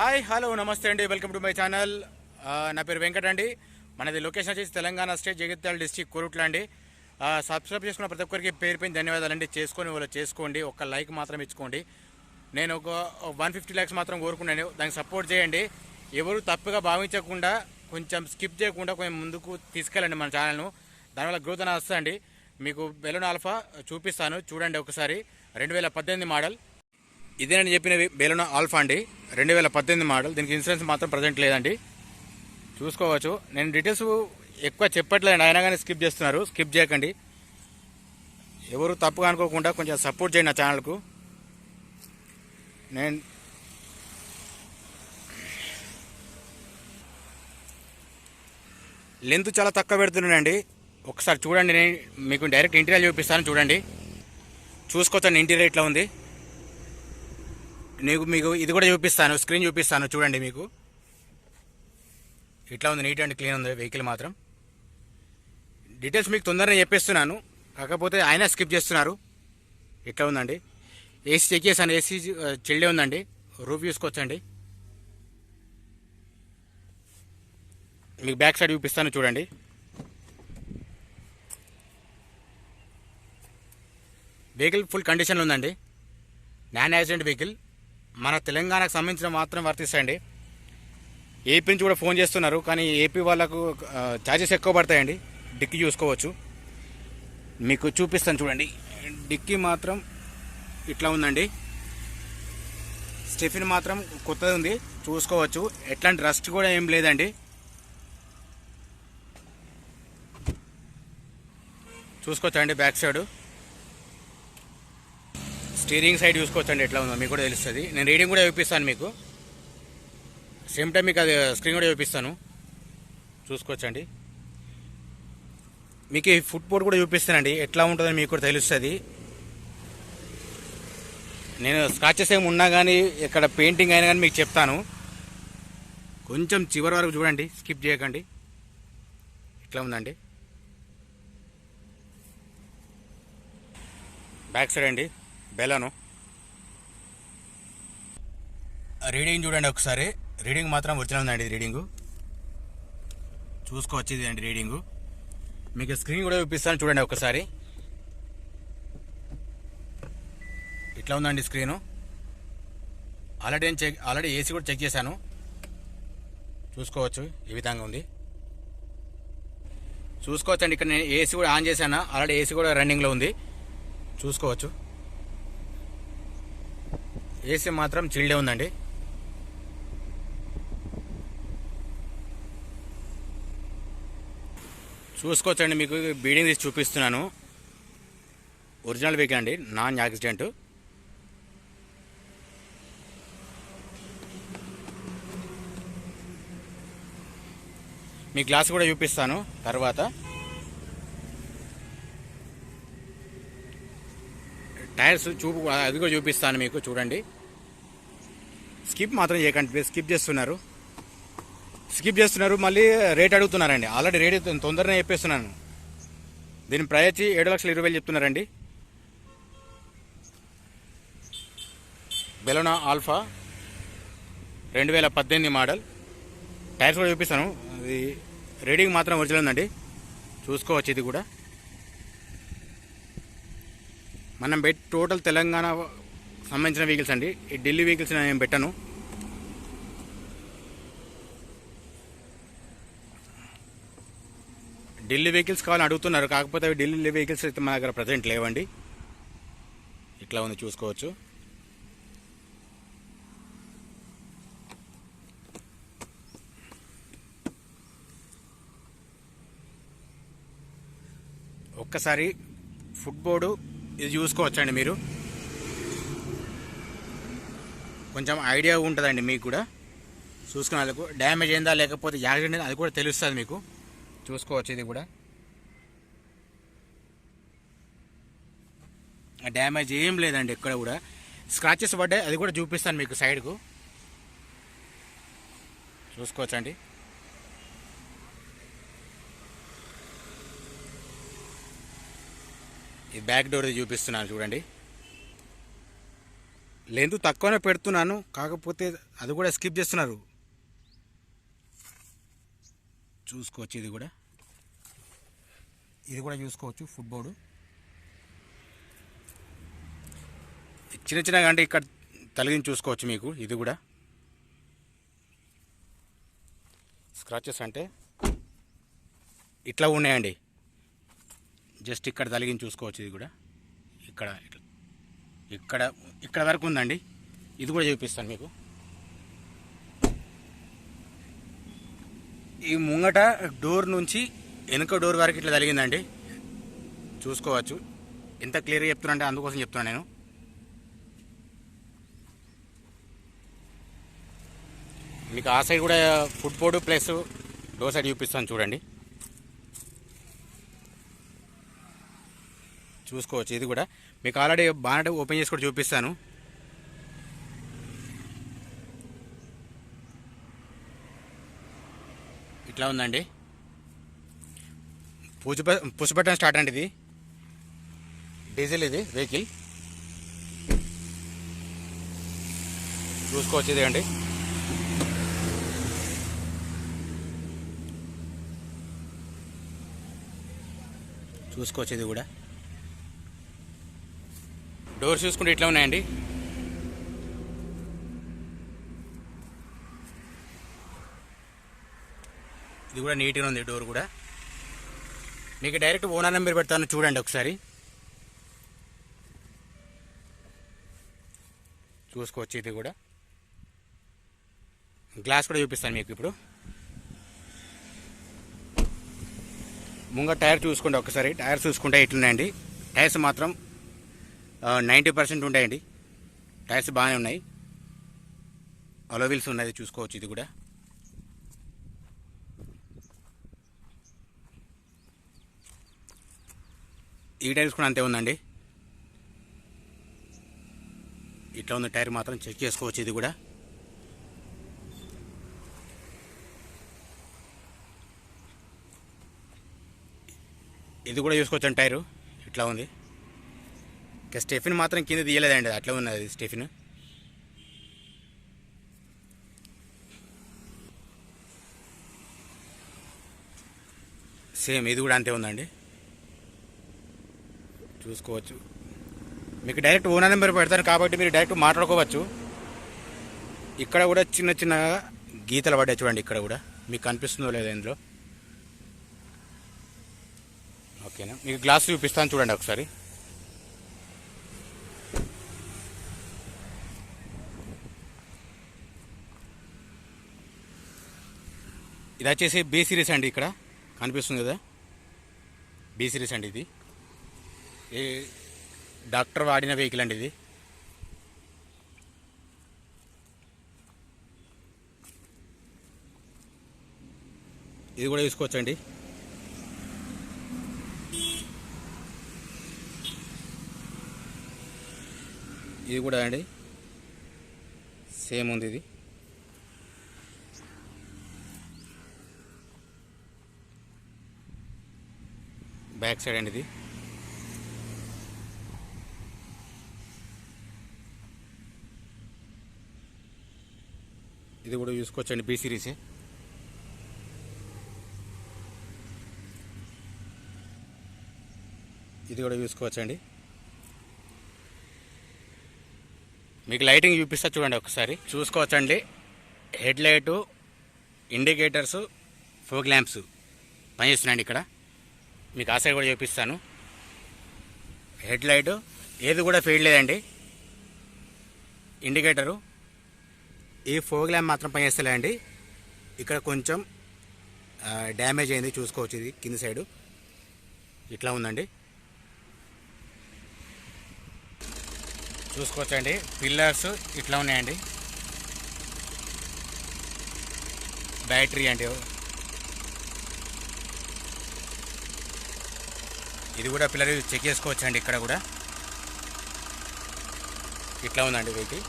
Hi hello నమస్తే అండి. Welcome to my channel. నా పేరు వెంకట్ అండి. మనది లొకేషన్ వచ్చేసి తెలంగాణ స్టేట్ జగిత్యాల డిస్టిక్ కోరుట్ల అండి. సబ్స్క్రైబ్ చేసుకున్న ప్రతి ఒక్కరికి పేరు పైన ధన్యవాదాలు అండి చేసుకొని వాళ్ళు చేసుకోండి. ఒక లైక్ మాత్రం ఇచ్చుకోండి. నేను ఒక వన్ ఫిఫ్టీ ల్యాక్స్ మాత్రం కోరుకున్నాను. దానికి సపోర్ట్ చేయండి. ఎవరు తప్పుగా భావించకుండా కొంచెం స్కిప్ చేయకుండా కొంచెం ముందుకు తీసుకెళ్ళండి మన ఛానల్ను. దానివల్ల గ్రోత్ అనేది వస్తుందండి. మీకు బెలూన్ ఆల్ఫా చూపిస్తాను. చూడండి ఒకసారి. రెండు వేల పద్దెనిమిది మోడల్. ఇదే నేను చెప్పిన బెలూన్ ఆల్ఫా అండి. రెండు వేల పద్దెనిమిది మోడల్. దీనికి ఇన్సూరెన్స్ మాత్రం ప్రజెంట్ లేదండి. చూసుకోవచ్చు. నేను డీటెయిల్స్ ఎక్కువ చెప్పట్లేదు అయినా కానీ స్కిప్ చేస్తున్నారు. స్కిప్ చేయకండి. ఎవరు తప్పుగా అనుకోకుండా కొంచెం సపోర్ట్ చేయండి నా ఛానల్కు. నేను లెంత్ చాలా తక్కువ పెడుతున్నానండి. ఒకసారి చూడండి. నేను మీకు డైరెక్ట్ ఇంటీరియర్ చూపిస్తాను. చూడండి. చూసుకోవచ్చండి. ఇంటీరియర్ ఇట్లా ఉంది? నీకు మీకు ఇది కూడా చూపిస్తాను స్క్రీన్ చూపిస్తాను చూడండి మీకు. ఇట్లా ఉంది నీట్ అండ్ క్లీన్ ఉంది వెహికల్ మాత్రం. డీటెయిల్స్ మీకు తొందరగా చెప్పేస్తున్నాను. కాకపోతే ఆయన స్కిప్ చేస్తున్నారు. ఇట్లా ఉందండి. ఏసీ చెక్ చేశాను ఏసీ చెల్లే ఉందండి. రూఫ్ చూసుకోవచ్చండి. మీకు బ్యాక్ సైడ్ చూపిస్తాను చూడండి. వెహికల్ ఫుల్ కండిషన్లో ఉందండి. నాన్ యాక్సిడెంట్ వెహికల్ మన తెలంగాణకు సంబంధించిన మాత్రం వర్తిస్తాయండి. ఏపీ నుంచి కూడా ఫోన్ చేస్తున్నారు కానీ ఏపీ వాళ్ళకు ఛార్జెస్ ఎక్కువ పడతాయండి. డిక్కీ చూసుకోవచ్చు. మీకు చూపిస్తాను చూడండి. డిక్కీ మాత్రం ఇట్లా ఉందండి. స్టెఫిన్ మాత్రం కొత్తది ఉంది చూసుకోవచ్చు. ఎట్లాంటి రస్ట్ కూడా ఏం లేదండి. చూసుకోవచ్చండి బ్యాక్ సైడ్? స్టీరింగ్ సైడ్ చూసుకోవచ్చండి ఎట్లా ఉందో మీకు కూడా తెలుస్తుంది. నేను రీడింగ్ కూడా చూపిస్తాను మీకు. సేమ్ టైం మీకు అది స్క్రీన్ కూడా చూపిస్తాను. చూసుకోవచ్చండి. మీకు ఈ ఫుట్ బోర్డ్ కూడా చూపిస్తానండి ఎట్లా ఉంటుందని మీకు కూడా తెలుస్తుంది. నేను స్క్రాచెస్ ఏమి ఉన్నా కానీ ఇక్కడ పెయింటింగ్ అయినా కానీ మీకు చెప్తాను. కొంచెం చివరి వరకు చూడండి స్కిప్ చేయకండి. ఇట్లా ఉందండి? బ్యాక్ సైడ్ అండి. బెలను రీడింగ్ చూడండి ఒకసారి. రీడింగ్ మాత్రం ఒరిజినల్ ఉందండి రీడింగు. చూసుకోవచ్చు ఇది అండి రీడింగు. మీకు స్క్రీన్ కూడా చూపిస్తాను చూడండి ఒకసారి. ఇట్లా ఉందండి స్క్రీను. ఆల్రెడీ నేను చెక్ ఆల్రెడీ ఏసీ కూడా చెక్ చేశాను. చూసుకోవచ్చు ఈ విధంగా ఉంది. చూసుకోవచ్చు అండి ఇక్కడ నేను ఏసీ కూడా ఆన్ చేశాను? ఆల్రెడీ ఏసీ కూడా రన్నింగ్లో ఉంది. చూసుకోవచ్చు. ఏసీ మాత్రం చిల్డే ఉందండి. చూసుకోవచ్చండి మీకు బీడింగ్ తీసి చూపిస్తున్నాను. ఒరిజినల్ వెహికల్ అండి నాన్ యాక్సిడెంట్. మీ గ్లాస్ కూడా చూపిస్తాను తర్వాత. టైర్స్ చూపు అది కూడా చూపిస్తాను మీకు చూడండి. స్కిప్ మాత్రం చేయకండి స్కిప్ చేస్తున్నారు. స్కిప్ చేస్తున్నారు మళ్ళీ రేట్ అడుగుతున్నారండి. ఆల్రెడీ రేట్ తొందరనే చెప్పేస్తున్నాను. దీని ప్రైస్ వచ్చి ఏడు లక్షల ఇరవై వేలు చెప్తున్నారండి. బెలోనా ఆల్ఫా రెండు వేల పద్దెనిమిది మోడల్. టైర్స్ కూడా చూపిస్తాను. అది రీడింగ్ మాత్రం ఒరిజినల్ ఉందండి. చూసుకోవచ్చు ఇది కూడా. మనం పెట్టి టోటల్ తెలంగాణ సంబంధించిన వెహికల్స్ అండి. ఈ ఢిల్లీ వెహికల్స్ నేను పెట్టాను. ఢిల్లీ వెహికల్స్ కావాలని అడుగుతున్నారు. కాకపోతే అవి ఢిల్లీ వెహికల్స్ అయితే మా దగ్గర ప్రజెంట్ లేవండి. ఇట్లా ఉంది చూసుకోవచ్చు. ఒక్కసారి ఫుట్బోర్డు ఇది చూసుకోవచ్చండి మీరు. కొంచెం ఐడియా ఉంటుందండి మీకు కూడా. చూసుకునే వాళ్ళకు డ్యామేజ్ అయిందా లేకపోతే యాక్సిడెంట్ అది కూడా తెలుస్తుంది మీకు. చూసుకోవచ్చు ఇది కూడా. డ్యామేజ్ ఏం లేదండి ఎక్కడ కూడా. స్క్రాచెస్ పడ్డాయి అది కూడా చూపిస్తాను మీకు సైడ్కు. చూసుకోవచ్చండి. ఈ బ్యాక్ డోర్ చూపిస్తున్నాను చూడండి. లెంత్ తక్కువనే పెడుతున్నాను కాకపోతే అది కూడా స్కిప్ చేస్తున్నారు. చూసుకోవచ్చు ఇది కూడా. ఇది కూడా చూసుకోవచ్చు ఫుట్బోర్డు చిన్న చిన్నగా అంటే ఇక్కడ తలిగిన చూసుకోవచ్చు మీకు ఇది కూడా. స్క్రాచెస్ అంటే ఇట్లా ఉన్నాయండి. జస్ట్ ఇక్కడ తలిగించి చూసుకోవచ్చు ఇది కూడా. ఇక్కడ ఇట్లా. ఇక్కడ ఇక్కడ వరకు ఉందండి. ఇది కూడా చూపిస్తాను మీకు. ఈ ముంగట డోర్ నుంచి వెనుక డోర్ వరకు ఇట్లా తలిగిందండి. చూసుకోవచ్చు. ఎంత క్లియర్గా చెప్తున్నా అంటే అందుకోసం చెప్తున్నాను నేను. మీకు ఆ సైడ్ కూడా foot board plus door side చూపిస్తాను చూడండి. చూసుకోవచ్చు. ఇది కూడా మీకు ఆల్రెడీ బాగా ఓపెన్ చేసి కూడా చూపిస్తాను. ఇట్లా ఉందండి. పూజ పుష్ బటన్ స్టార్ట్ అండి ఇది. డీజిల్ ఇది వెహికల్. చూసుకోవచ్చు ఇది అండి. చూసుకోవచ్చు ఇది కూడా. డోర్స్ చూసుకుంటే ఇట్లా ఉన్నాయండి. ఇది కూడా నీట్గా ఉంది డోర్ కూడా. మీకు డైరెక్ట్ ఓనర్ నెంబర్ పెడతాను చూడండి ఒకసారి. చూసుకోవచ్చు ఇది కూడా. గ్లాస్ కూడా చూపిస్తాను మీకు ఇప్పుడు. ముంగ టైర్ చూసుకోండి ఒకసారి. టైర్ చూసుకుంటే ఇట్లున్నాయండి. టైర్స్ మాత్రం నైంటీ పర్సెంట్ ఉంటాయండి. టైర్స్ బాగానే ఉన్నాయి. అలోవిల్స్ ఉన్నది చూసుకోవచ్చు ఇది కూడా. ఈ టైర్స్ కూడా అంతే ఉందండి. ఇట్లా ఉంది టైర్ మాత్రం చెక్ చేసుకోవచ్చు ఇది కూడా. ఇది కూడా చూసుకోవచ్చు టైరు. ఇట్లా ఉంది. ఇంకా స్టెఫిన్ మాత్రం కింద తీయలేదండి అట్లా ఉన్నది స్టెఫిన్. సేమ్ ఇది కూడా అంతే ఉందండి. చూసుకోవచ్చు. మీకు డైరెక్ట్ ఓనర్ నెంబర్ పెడతాను కాబట్టి మీరు డైరెక్ట్ మాట్లాడుకోవచ్చు. ఇక్కడ కూడా చిన్న చిన్న గీతలు పడ్డాయి చూడండి ఇక్కడ కూడా. మీకు కనిపిస్తుందో లేదో ఇందులో. ఓకేనా? మీకు గ్లాస్ చూపిస్తాను చూడండి ఒకసారి. ఇది వచ్చేసి బీ సిరీస్ అండి ఇక్కడ. కనిపిస్తుంది కదా? బీ సిరీస్ అండి ఇది. ఈ డాక్టర్ వాడిన వెహికల్ అండి ఇది. ఇది కూడా తీసుకోవచ్చండి. ఇది కూడా అండి. సేమ్ ఉంది ఇది. బ్యాక్ సైడ్ అండి ఇది. ఇది కూడా చూసుకోవచ్చండి బీ సిరీసే ఇది కూడా చూసుకోవచ్చండి. మీకు లైటింగ్ చూపిస్తా చూడండి ఒకసారి. చూసుకోవచ్చండి. Head light indicators fog lamps పనిచేస్తున్నాయండి ఇక్కడ. మీకు ఆ సైడ్ కూడా చూపిస్తాను. హెడ్ లైట్ ఏది కూడా ఫెయిల్ లేదండి. ఇండికేటరు ఈ ఫోగ్ ల్యాంప్ మాత్రం పనిచేస్తలేండి ఇక్కడ కొంచెం డ్యామేజ్ అయింది చూసుకోవచ్చు ఇది కింది సైడు. ఇట్లా ఉందండి. చూసుకోవచ్చండి. పిల్లర్స్ ఇట్లా ఉన్నాయండి. బ్యాటరీ అండి. ఇది కూడా పిల్లలు చెక్ చేసుకోవచ్చండి ఇక్కడ కూడా. ఇట్లా ఉందండి వెహికల్.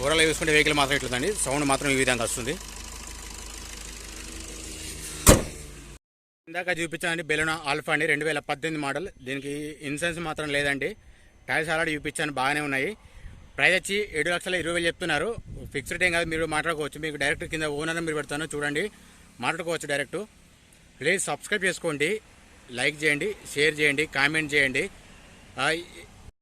ఓవరాల్ చూసుకుంటే వెహికల్ మాత్రం ఇట్లుందండి. సౌండ్ మాత్రం ఈ విధంగా వస్తుంది. ఇందాక చూపించానండి బెలూనా ఆల్ఫా అండి. రెండు వేల పద్దెనిమిది మోడల్. దీనికి ఇన్సూరెన్స్ మాత్రం లేదండి. టైర్స్ ఆల్రెడీ చూపించాను. బాగానే ఉన్నాయి. ప్రైస్ వచ్చి ఏడు లక్షల ఇరవై వేలు చెప్తున్నారు. ఫిక్స్డ్ ఏం కాదు మీరు మాట్లాడుకోవచ్చు. మీకు డైరెక్ట్ కింద ఓనర్ మీరు పెడతాను చూడండి. మాట్లాడుకోవచ్చు డైరెక్ట్. ప్లీజ్ సబ్స్క్రైబ్ చేసుకోండి లైక్ చేయండి షేర్ చేయండి కామెంట్ చేయండి.